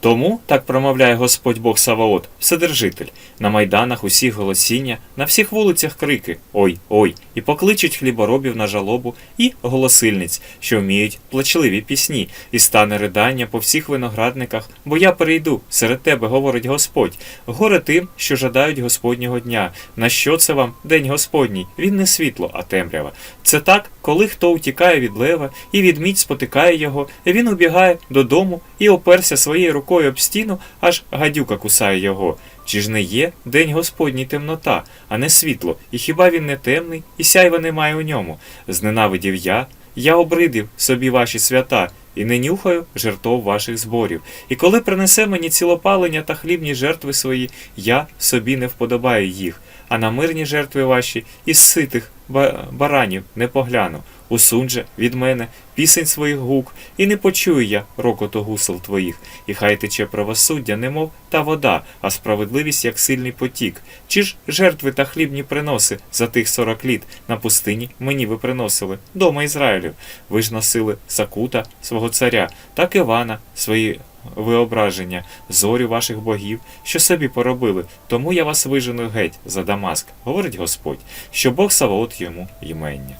Тому, так промовляє Господь Бог Саваот, Вседержитель, на майданах усіх голосіння, на всіх вулицях крики Ой, ой, і покличуть хліборобів на жалобу і голосильниць, що вміють плачливі пісні, і стане ридання по всіх виноградниках, бо я перейду серед тебе, говорить Господь. Горе тим, що жадають Господнього дня. На що це вам день Господній? Він не світло, а темрява. Це так, коли хто утікає від лева і від мідь спотикає його, він убігає додому і оперся своєю рукою об стіну, аж гадюка кусає його. Чи ж не є день Господній темнота, а не світло, і хіба він не темний, і сяйва немає у ньому? Зненавидів я, я обридив собі ваші свята, і не нюхаю жертов ваших зборів. І коли принесе мені цілопалення та хлібні жертви свої, я собі не вподобаю їх, а на мирні жертви ваші із ситих баранів не погляну. Усунь же від мене пісень своїх гук, і не почую я рокоту гусел твоїх, і хай тече правосуддя, немов та вода, а справедливість, як сильний потік. Чи ж жертви та хлібні приноси за тих сорок літ на пустині мені ви приносили, дома Ізраїлів? Ви ж носили Сакута, свого царя, так Івана, свої виображення, зорю ваших богів, що собі поробили, тому я вас вижену геть за Дамаск, говорить Господь, що Бог Саваот йому ймення.